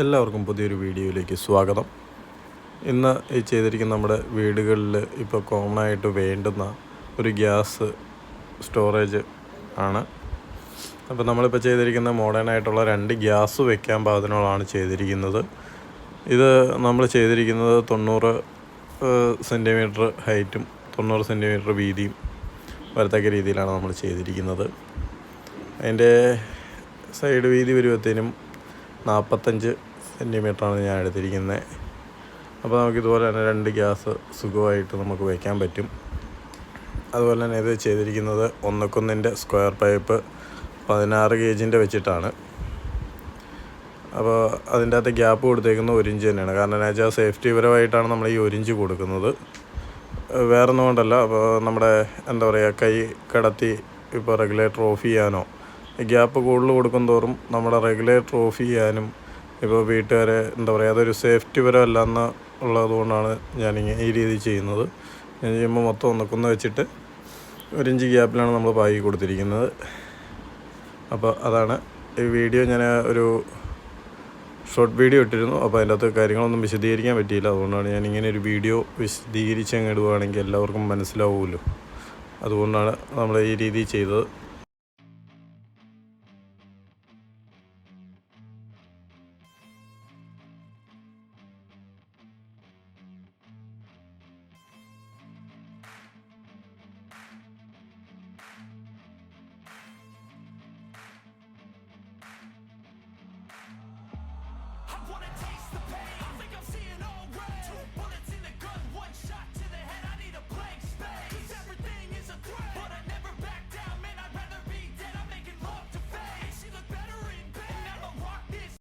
എല്ലാവർക്കും പുതിയൊരു വീഡിയോയിലേക്ക് സ്വാഗതം. ഇന്ന് ഈ ചെയ്തിരിക്കുന്ന നമ്മുടെ വീടുകളിൽ ഇപ്പോൾ കോമൺ ആയിട്ട് വേണ്ടുന്ന ഒരു ഗ്യാസ് സ്റ്റോറേജ് ആണ്. അപ്പോൾ നമ്മളിപ്പോൾ ചെയ്തിരിക്കുന്ന മോഡേൺ ആയിട്ടുള്ള രണ്ട് ഗ്യാസ് വെക്കാൻ പാകത്തിനുള്ളതാണ് ചെയ്തിരിക്കുന്നത്. ഇത് നമ്മൾ ചെയ്തിരിക്കുന്നത് തൊണ്ണൂറ് സെന്റിമീറ്റർ ഹൈറ്റും തൊണ്ണൂറ് സെന്റിമീറ്റർ വീതിയും വരത്തക്ക രീതിയിലാണ് നമ്മൾ ചെയ്തിരിക്കുന്നത്. അതിന്റെ സൈഡ് വീതി വരുമ്പോഴത്തേനും നാൽപ്പത്തഞ്ച് സെന്റിമീറ്ററാണ് ഞാൻ എടുത്തിരിക്കുന്നത്. അപ്പോൾ നമുക്ക് ഇതുപോലെ തന്നെ രണ്ട് ഗ്യാസ് സുഖമായിട്ട് നമുക്ക് വയ്ക്കാൻ പറ്റും. അതുപോലെ തന്നെ ഇത് ചെയ്തിരിക്കുന്നത് ഒന്നക്കൊന്നിന്റെ സ്ക്വയർ പൈപ്പ് പതിനാറ് ഗേജിന്റെ വെച്ചിട്ടാണ്. അപ്പോൾ അതിന്റെ അകത്ത് ഗ്യാപ്പ് കൊടുത്തേക്കുന്നത് ഒരു ഇഞ്ച് തന്നെയാണ്. കാരണം എന്നു വെച്ചാൽ സേഫ്റ്റി പരമായിട്ടാണ് നമ്മൾ ഈ ഒരു ഇഞ്ച് കൊടുക്കുന്നത്. വേറെ കൊണ്ടല്ല. അപ്പോൾ നമ്മുടെ എന്താ പറയുക കൈ കടത്തി ഇപ്പോൾ റെഗുലേറ്റർ ഓഫ് ചെയ്യാനോ ഗ്യാപ്പ് കൂടുതൽ കൊടുക്കും തോറും നമ്മുടെ റെഗുലേറ്റർ ഓഫ് ചെയ്യാനും ഇപ്പോൾ വീട്ടുകാരെ എന്താ പറയുക അതൊരു സേഫ്റ്റി പരമല്ല എന്ന് ഉള്ളതുകൊണ്ടാണ് ഞാനിങ്ങനെ ഈ രീതി ചെയ്യുന്നത്. ഞാൻ ചെയ്യുമ്പോൾ മൊത്തം ഒന്നക്കൊന്ന് വെച്ചിട്ട് ഒരു ഇഞ്ച് ഗ്യാപ്പിലാണ് നമ്മൾ പായി കൊടുത്തിരിക്കുന്നത്. അപ്പോൾ അതാണ് ഈ വീഡിയോ. ഞാൻ ഒരു ഷോർട്ട് വീഡിയോ ഇട്ടിരുന്നു. അപ്പോൾ അതിന്റെ അകത്ത് കാര്യങ്ങളൊന്നും വിശദീകരിക്കാൻ പറ്റിയില്ല. അതുകൊണ്ടാണ് ഞാൻ ഇങ്ങനെ ഒരു വീഡിയോ വിശദീകരിച്ച് അങ്ങ് ഇടുകയാണെങ്കിൽ എല്ലാവർക്കും മനസ്സിലാവുമല്ലോ. അതുകൊണ്ടാണ് നമ്മൾ ഈ രീതി ചെയ്തത്. I wanna taste the pain.